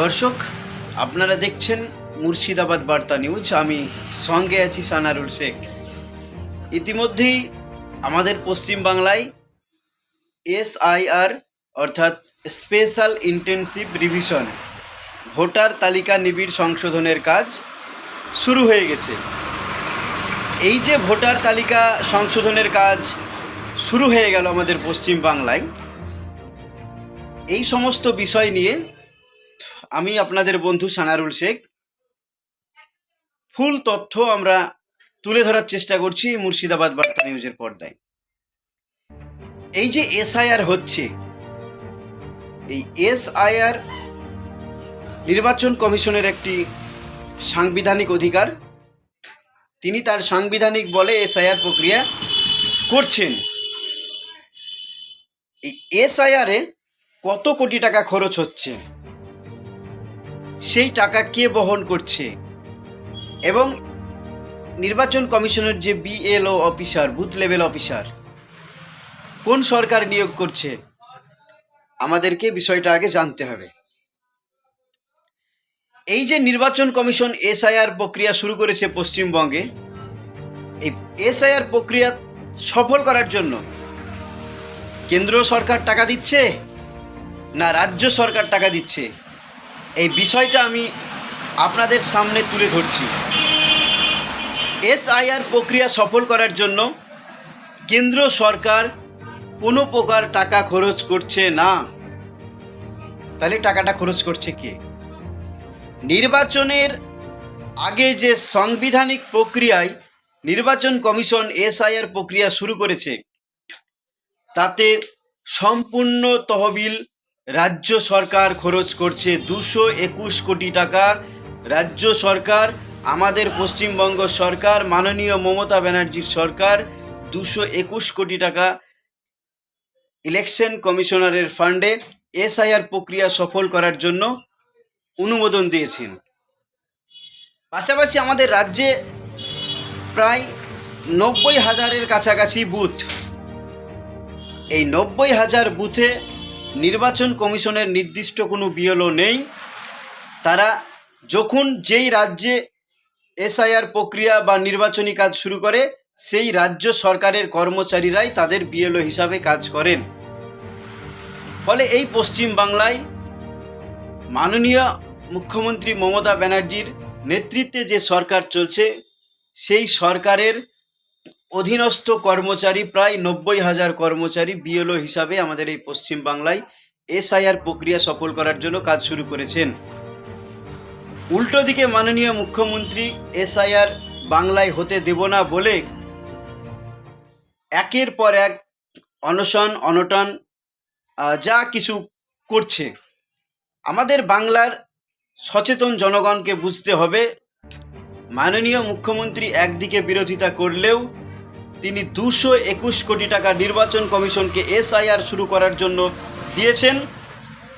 দর্শক, আপনারা দেখছেন মুর্শিদাবাদ বার্তা নিউজ। আমি সঙ্গে আছি সানারুল শেখ। ইতিমধ্যেই আমাদের পশ্চিম বাংলায় এসআইআর, অর্থাৎ স্পেশাল ইন্টেনসিভ রিভিশন, ভোটার তালিকা নিবিড় সংশোধনের কাজ শুরু হয়ে গেছে। এই যে ভোটার তালিকা সংশোধনের কাজ শুরু হয়ে গেল আমাদের পশ্চিম বাংলায়, এই সমস্ত বিষয় নিয়ে আমি আপনাদের বন্ধু সানারুল শেখ। ফুল তথ্য আমরা তুলে ধরার চেষ্টা করছি মুর্শিদাবাদ বার্তা নিউজের পর্দায়। এই যে এসআইআর হচ্ছে, এই এসআইআর নির্বাচন কমিশনের একটি সাংবিধানিক অধিকার। তিনি তার সাংবিধানিক বলে এসআইআর প্রক্রিয়া করছেন। এই এসআইআরে কত কোটি টাকা খরচ হচ্ছে? সেই টাকা কে বহন করছে? এবং নির্বাচন কমিশনের যে BLO officer, booth level officer, কোন সরকার নিয়োগ করছে? আমাদেরকে বিষয়টা আগে জানতে হবে। এই যে নির্বাচন কমিশন এসআইআর প্রক্রিয়া শুরু করেছে পশ্চিমবঙ্গে, এই এসআইআর প্রক্রিয়া সফল করার জন্য কেন্দ্র সরকার টাকা দিচ্ছে না রাজ্য সরকার টাকা দিচ্ছে? বিষয়টা আমি আপনাদের সামনে তুলে ধরছি। এসআইআর প্রক্রিয়া সফল করার জন্য কেন্দ্র সরকার কোনো প্রকার টাকা খরচ করছে না। তাহলে টাকাটা খরচ করছে কে? নির্বাচনের আগে যে সাংবিধানিক প্রক্রিয়ায় নির্বাচন কমিশন এসআইআর প্রক্রিয়া শুরু করেছে, তাতে সম্পূর্ণ তহবিল রাজ্য সরকার খরচ করছে দুশো একুশ কোটি টাকা। রাজ্য সরকার, আমাদের পশ্চিমবঙ্গ সরকার, মাননীয় মমতা ব্যানার্জির সরকার দুশো একুশ কোটি টাকা ইলেকশন কমিশনারের ফান্ডে এসআইআর প্রক্রিয়া সফল করার জন্য অনুমোদন দিয়েছেন। পাশাপাশি আমাদের রাজ্যে প্রায় নব্বই হাজারের কাছাকাছি বুথ। এই নব্বই হাজার বুথে নির্বাচন কমিশনের নির্দিষ্ট কোনো বিএলও নেই। তারা যখন যেই রাজ্যে এসআইআর প্রক্রিয়া বা নির্বাচনী কাজ শুরু করে, সেই রাজ্য সরকারের কর্মচারীরাই তাদের বিএলও হিসাবে কাজ করেন। ফলে এই পশ্চিম বাংলায় মাননীয় মুখ্যমন্ত্রী মমতা ব্যানার্জির নেতৃত্বে যে সরকার চলছে, সেই সরকারের অধীনস্থ কর্মচারী প্রায় নব্বই হাজার কর্মচারী বিএলও হিসাবে আমাদের এই পশ্চিম বাংলায় এসআইআর প্রক্রিয়া সফল করার জন্য কাজ শুরু করেছেন। উল্টো দিকে মাননীয় মুখ্যমন্ত্রী, এসআইআর বাংলায় হতে দেব না বলে একের পর এক অনশন, অনটন যা কিছু করছে। আমাদের বাংলার সচেতন জনগণকে বুঝতে হবে, মাননীয় মুখ্যমন্ত্রী একদিকে বিরোধিতা করলেও তিনি দুশো একুশ কোটি টাকা নির্বাচন কমিশনকে এসআইআর শুরু করার জন্য দিয়েছেন।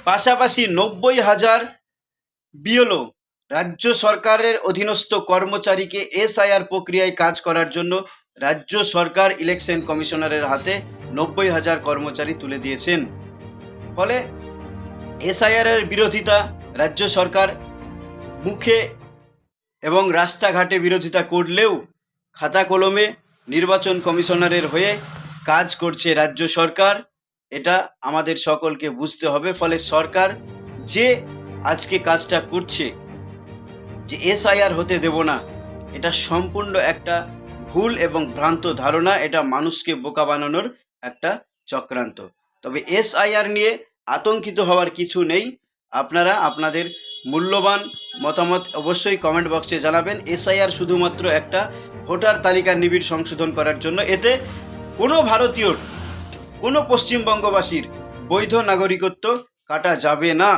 পাশাপাশি নব্বই হাজার বিএলও রাজ্য সরকারের অধীনস্থ কর্মচারীকে এসআইআর প্রক্রিয়ায় কাজ করার জন্য রাজ্য সরকার ইলেকশন কমিশনারের হাতে নব্বই হাজার কর্মচারী তুলে দিয়েছেন। ফলে এসআইআর এর বিরোধিতা রাজ্য সরকার মুখে এবং রাস্তাঘাটে বিরোধিতা করলেও খাতা কলমে নির্বাচন কমিশনারের হয়ে কাজ করছে রাজ্য সরকার, এটা আমাদের সকলকে বুঝতে হবে। ফলে সরকার যে আজকে কাজটা করছে, যে এসআইআর হতে দেব না, এটা সম্পূর্ণ একটা ভুল এবং ভ্রান্ত ধারণা, এটা মানুষকে বোকা বানানোর একটা চক্রান্ত। তবে এসআইআর নিয়ে আতঙ্কিত হওয়ার কিছু নেই। আপনারা, আপনাদের মূল্যবান মতামত অবশ্যই কমেন্ট বক্সে জানাবেন। এসআইআর শুধুমাত্র একটা ভোটার তালিকা নিবিড় সংশোধন করার জন্য। এতে কোনো ভারতীয় কোনো পশ্চিমবঙ্গবাসীর বৈধ নাগরিকত্ব কাটা যাবে না।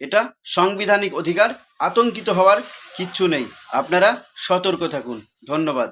এটা সাংবিধানিক অধিকার, আতঙ্কিত হওয়ার কিচ্ছু নেই। আপনারা সতর্ক থাকুন। ধন্যবাদ।